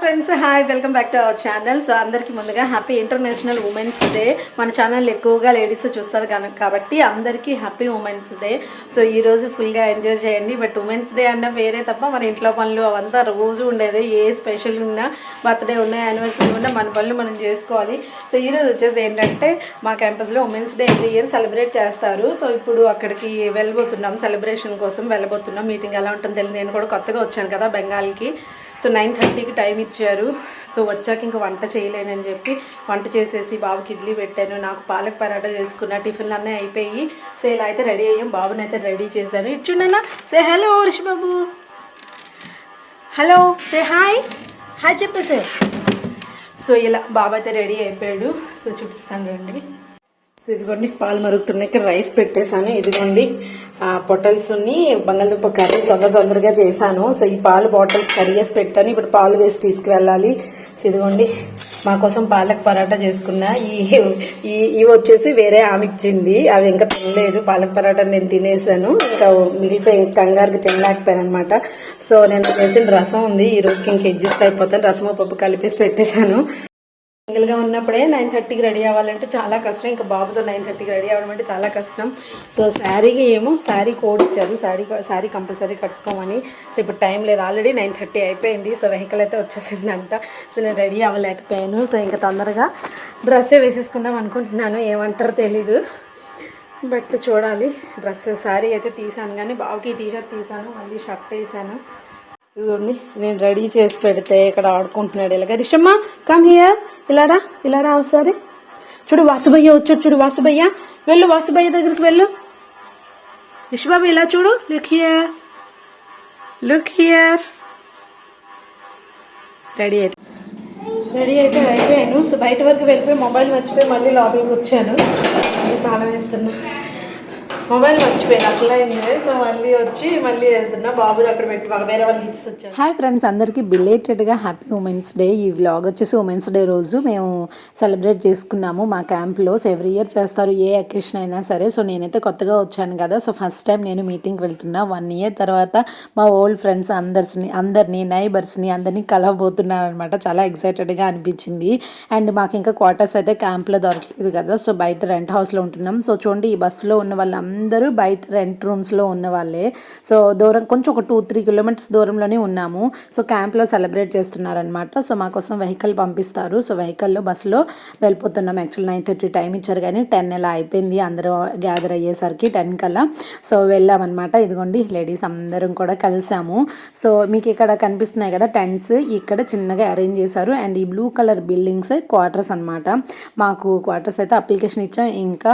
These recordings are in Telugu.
Friends hi welcome back to our channel. So అందరికీ ముందుగా హ్యాపీ ఇంటర్నేషనల్ ఉమెన్స్ డే. మన ఛానల్ ఎక్కువగా లేడీస్ చూస్తారు కనుక కాబట్టి అందరికీ హ్యాపీ ఉమెన్స్ డే. సో ఈ రోజు ఫుల్గా ఎంజాయ్ చేయండి. బట్ ఉమెన్స్ డే అన్న వేరే తప్ప మన ఇంట్లో పనులు అవంతా రోజు ఉండేది. ఏ స్పెషల్ ఉన్నా బర్త్డే ఉన్నా యానివర్సరీ ఉన్నా మన పనులు మనం చేసుకోవాలి. సో ఈ రోజు వచ్చేసి ఏంటంటే మా క్యాంపస్లో women's day every year celebrate చేస్తారు. సో ఇప్పుడు అక్కడికి వెళ్ళబోతున్నాం సెలబ్రేషన్ కోసం వెళ్ళబోతున్నాం. మీటింగ్ ఎలా ఉంటుందో తెలియదు. నేను కూడా కొత్తగా వచ్చాను కదా బెంగాల్కి. సో నైన్ థర్టీకి టైం ఇచ్చారు. సో వచ్చాక ఇంకా వంట చేయలేనని చెప్పి వంట చేసేసి బాబుకి ఇడ్లీ పెట్టాను. నాకు పాలక్ పరాటా చేసుకున్న. టిఫిన్లు అన్నీ అయిపోయి సో ఇలా అయితే రెడీ అయ్యాం. బాబుని అయితే రెడీ చేశాను. ఇచ్చుండనా say hello Rishibabu. Hello say hi hi చెప్పేసే so ఇలా బాబు అయితే రెడీ అయిపోయాడు. సో చూపిస్తాను రండి. సో ఇదిగోండి పాలు మరుగుతున్నాయి. ఇక్కడ రైస్ పెట్టేశాను. ఇదిగోండి ఆ, బంగాళదుంప కర్రీ తొందర తొందరగా చేశాను. సో ఈ పాలు బాటిల్స్ కడిగేసి పెట్టాను. ఇప్పుడు పాలు వేసి తీసుకువెళ్ళాలి. సో ఇదిగోండి మా కోసం పాలక్ పరాటా చేసుకున్నా. ఈ ఈ ఇవి వచ్చేసి వేరే ఆమె ఇచ్చింది. అవి ఇంకా తినలేదు. పాలక్ పరాటా నేను తినేసాను ఇంకా మిగిలిపోయి కంగారుకి తినలేకపోయాను అనమాట సో నేను చేసిన రసం ఉంది. ఈ ఇంక అడ్జస్ట్ అయిపోతాను. రసము పప్పు కలిపేసి పెట్టేశాను. సింగిల్గా ఉన్నప్పుడే నైన్ థర్టీకి రెడీ అవ్వాలంటే చాలా కష్టం. ఇంకా బాబుతో నైన్ థర్టీకి రెడీ అవ్వడం అంటే చాలా కష్టం. సో శారీకి ఏమో శారీ కోడ్ ఇచ్చారు. శారీ శారీ కంపల్సరీ కట్టుకోమని. సో ఇప్పుడు టైం లేదు. ఆల్రెడీ నైన్ థర్టీ అయిపోయింది. సో వెహికల్ అయితే వచ్చేసిందంట. సో నేను రెడీ అవ్వలేకపోయాను. సో ఇంకా తొందరగా డ్రెస్సే వేసేసుకుందాం అనుకుంటున్నాను. ఏమంటారో తెలీదు. బట్ చూడాలి. డ్రెస్ శారీ అయితే తీసాను. కానీ బాబుకి టీ షర్ట్ తీసాను. మళ్ళీ షర్ట్ వేసాను. ఇదిగోండి నేను రెడీ చేసి పెడితే ఇక్కడ ఆడుకుంటున్నాడు ఇలాగ. రిషమ్మ కమ్ హియర్ ఇలారా ఇలారా ఒకసారి. చూడు వాసుభయ్య వచ్చాడు చూడు వాసుభయ్య వెళ్ళు వాసుభయ్య దగ్గరికి వెళ్ళు. రిషబాబు ఇలా చూడు. Look here look here ready అయితే. రెడీ అయితే అయిపోయాను. సో బయట వరకు వెళ్ళిపోయి మొబైల్ మర్చిపోయి మళ్ళీ లాబీకి వచ్చాను. తాళం వేస్తున్నా. మొబైల్ మర్చిపోయాను. అసలు అయింది సో మళ్ళీ వచ్చి మళ్ళీ వెళ్తున్నా బాబుని అక్కడ పెట్టి. వేరే వాళ్ళకి ఇచ్చి వచ్చాను హాయ్ ఫ్రెండ్స్. అందరికీ బిలేటెడ్గా హ్యాపీ ఉమెన్స్ డే. ఈ వ్లాగ్ వచ్చేసి ఉమెన్స్ డే రోజు మేము సెలబ్రేట్ చేసుకున్నాము మా క్యాంప్లో. సో ఎవ్రీ ఇయర్ చేస్తారు ఏ అకేషన్ అయినా సరే. సో నేనైతే కొత్తగా వచ్చాను కదా. సో ఫస్ట్ టైం నేను మీటింగ్కి వెళ్తున్నా. వన్ ఇయర్ తర్వాత మా ఓల్డ్ ఫ్రెండ్స్ అందరిని అందరినీ నైబర్స్ని అందరినీ కలవబోతున్నాను అనమాట చాలా ఎక్సైటెడ్గా అనిపించింది. అండ్ మాకు ఇంకా క్వార్టర్స్ అయితే క్యాంప్లో దొరకలేదు కదా. సో బయట రెంట్ హౌస్లో ఉంటున్నాం. సో చూడండి ఈ బస్సులో ఉన్న వాళ్ళందరూ అందరూ బయట రెంట్ రూమ్స్లో ఉన్న వాళ్ళే సో దూరం కొంచెం ఒక టూ త్రీ కిలోమీటర్స్ దూరంలోనే ఉన్నాము. సో క్యాంప్లో సెలబ్రేట్ చేస్తున్నారనమాట సో మా కోసం వెహికల్ పంపిస్తారు. సో వెహికల్లో బస్సులో వెళ్ళిపోతున్నాం. యాక్చువల్ నైన్ థర్టీ టైం ఇచ్చారు కానీ టెన్ ఎలా అయిపోయింది? అందరూ గ్యాదర్ అయ్యేసరికి టెన్ కల్లా. సో వెళ్ళామన్నమాట. ఇదిగోండి లేడీస్ అందరం కూడా కలిసాము. సో మీకు ఇక్కడ కనిపిస్తున్నాయి కదా టెంట్స్ ఇక్కడ చిన్నగా అరేంజ్ చేశారు. అండ్ ఈ బ్లూ కలర్ బిల్డింగ్స్ క్వార్టర్స్ అన్నమాట. మాకు క్వార్టర్స్ అయితే అప్లికేషన్ ఇచ్చాం. ఇంకా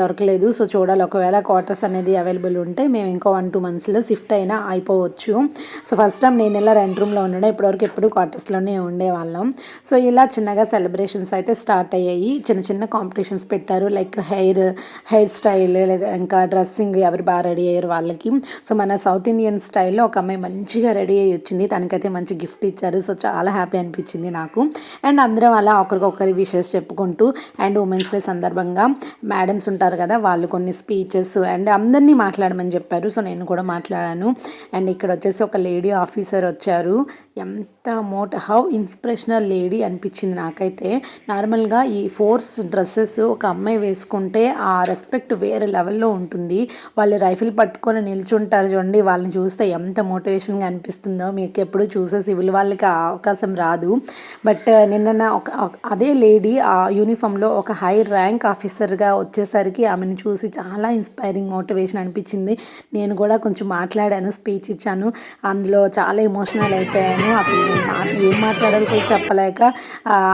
దొరకలేదు. సో చూడాలి ఒకవేళ క్వార్టర్స్ అనేది అవైలబుల్ ఉంటే మేము ఇంకో వన్ టూ మంత్స్లో షిఫ్ట్ అయినా అయిపోవచ్చు. సో ఫస్ట్ టైం నేను ఇలా రెంట్ రూమ్లో ఉండడం ఇప్పటివరకు ఎప్పుడు క్వార్టర్స్లోనే ఉండేవాళ్ళం. సో ఇలా చిన్నగా సెలబ్రేషన్స్ అయితే స్టార్ట్ అయ్యాయి. చిన్న చిన్న కాంపిటీషన్స్ పెట్టారు. లైక్ హెయిర్ హెయిర్ స్టైల్ లేదా ఇంకా డ్రెస్సింగ్ ఎవరు బాగా రెడీ అయ్యారు వాళ్ళకి. సో మన సౌత్ ఇండియన్ స్టైల్లో ఒక అమ్మాయి మంచిగా రెడీ అయ్యి వచ్చింది. తనకైతే మంచి గిఫ్ట్ ఇచ్చారు. సో చాలా హ్యాపీ అనిపించింది నాకు. అండ్ అందరం అలా ఒకరికొకరి విషెస్ చెప్పుకుంటూ అండ్ ఉమెన్స్ డే సందర్భంగా మేడమ్స్ ఉంటారు కదా వాళ్ళు కొన్ని స్పీచెస్ అండ్ అందరినీ మాట్లాడమని చెప్పారు. సో నేను కూడా మాట్లాడాను. అండ్ ఇక్కడ వచ్చేసి ఒక లేడీ ఆఫీసర్ వచ్చారు. ఎంత మోట హౌ ఇన్స్పిరేషనల్ లేడీ అనిపించింది నాకైతే. నార్మల్గా ఈ ఫోర్స్ డ్రెస్సెస్ ఒక అమ్మాయి వేసుకుంటే ఆ రెస్పెక్ట్ వేరే లెవెల్లో ఉంటుంది. వాళ్ళు రైఫిల్ పట్టుకొని నిల్చుంటారు చూడండి. వాళ్ళని చూస్తే ఎంత మోటివేషన్గా అనిపిస్తుందో. మీకు ఎప్పుడు చూసే సివిల్ వాళ్ళకి ఆ అవకాశం రాదు. బట్ నిన్న ఒక ఒక- అదే లేడీ ఆ యూనిఫామ్లో ఒక హై ర్యాంక్ ఆఫీసర్గా వచ్చేసరికి ఆమెను చూసి చాలా ఇన్స్పైరింగ్ మోటివేషన్ అనిపించింది. నేను కూడా కొంచెం మాట్లాడాను స్పీచ్ ఇచ్చాను. అందులో చాలా ఎమోషనల్ అయిపోయాను. అసలు ఏం మాట్లాడాలి కూడా చెప్పలేక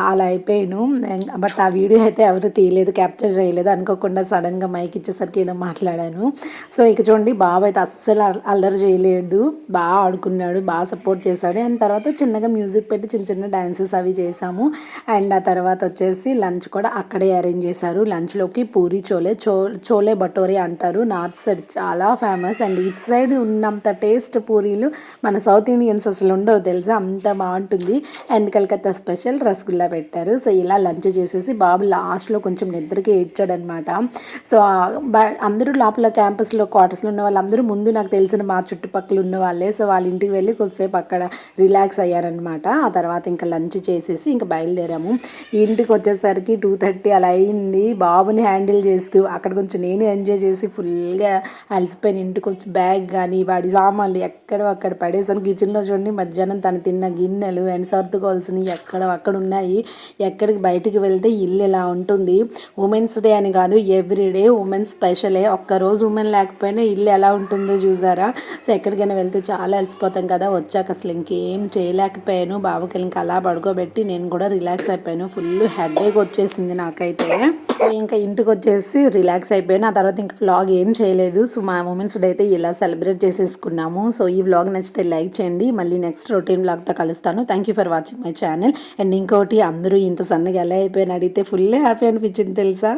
అలా అయిపోయాను. బట్ ఆ వీడియో అయితే ఎవరు తీయలేదు క్యాప్చర్ చేయలేదు. అనుకోకుండా సడన్గా మైక్ ఇచ్చేసరికి ఏదో మాట్లాడాను. సో ఇక చూడండి బాబు అయితే అస్సలు అల్- అల్లరి చేయలేదు. బాగా ఆడుకున్నాడు బాగా సపోర్ట్ చేశాడు. అండ్ తర్వాత చిన్నగా మ్యూజిక్ పెట్టి చిన్న చిన్న డ్యాన్సెస్ అవి చేసాము అండ్ ఆ తర్వాత వచ్చేసి లంచ్ కూడా అక్కడే అరేంజ్ చేశారు. లంచ్లోకి పూరి చోలే చో చోలే భటోరే అంటారు. నార్త్ సైడ్ చాలా ఫేమస్. అండ్ ఇటు సైడ్ ఉన్నంత టేస్ట్ పూరీలు మన సౌత్ ఇండియన్స్ అసలు ఉండవు తెలుసా? అంత బాగుంటుంది. అండ్ కలకత్తా స్పెషల్ రసగుల్లా పెట్టారు. సో ఇలా లంచ్ చేసేసి బాబు లాస్ట్లో కొంచెం నిద్రకి ఏడ్చాడనమాట. సో బ- అందరూ లోపల క్యాంపస్లో క్వార్టర్స్లో ఉన్న వాళ్ళందరూ ముందు నాకు తెలిసిన మా చుట్టుపక్కల ఉన్న వాళ్ళే. సో వాళ్ళ ఇంటికి వెళ్ళి కొద్దిసేపు అక్కడ రిలాక్స్ అయ్యారనమాట. ఆ తర్వాత ఇంకా లంచ్ చేసేసి ఇంకా బయలుదేరాము. ఇంటికి వచ్చేసరికి టూ థర్టీ అలా అయింది. బాబుని హ్యాండిల్ చేస్తూ అక్కడ కొంచెం నేను ఎంజాయ్ చేసి ఫుల్గా అలసిపోయిన ఇంటికి వచ్చి బ్యాగ్ కానీ వాడి సామాన్లు ఎక్కడో అక్కడ పడేసాను. కిచెన్లో చూడండి మధ్యాహ్నం తను తిన్న గిన్నెలు అండ్ సర్దుకోవాల్సినవి ఎక్కడో అక్కడ ఉన్నాయి. ఎక్కడికి బయటికి వెళ్తే ఇల్లు ఇలా ఉంటుంది. ఉమెన్స్ డే అని కాదు ఎవ్రీ డే ఉమెన్ స్పెషలే. ఒక్కరోజు ఉమెన్ లేకపోయినా ఇల్లు ఎలా ఉంటుందో చూసారా? సో ఎక్కడికైనా వెళ్తే చాలా అలసిపోతాం కదా. వచ్చాక అసలు ఇంకేం చేయలేకపోయాను. బాబుకి ఇంకా అలా పడుకోబెట్టి నేను కూడా రిలాక్స్ అయిపోయాను. ఫుల్ హెడేక్ వచ్చేసింది నాకైతే. ఇంకా ఇంటికి వచ్చేసి రిలాక్స్ అయిపోయాను. ఆ తర్వాత ఇంకా వ్లాగ్ ఏం చేయలేదు. సో మా ఉమెన్స్ డే అయితే ఇలా సెలబ్రేట్ చేసేసుకున్నాము. సో ఈ వ్లాగ్ నచ్చితే లైక్ చేయండి. మళ్ళీ నెక్స్ట్ రొటీన్ వ్లాగ్తో కలుస్తాను. Thank you for watching my channel and ఇంకోటి అందరూ ఇంత సన్నగా ఎలా అయిపోయిన అడిగితే ఫుల్ హ్యాపీ అనిపించింది తెలుసా?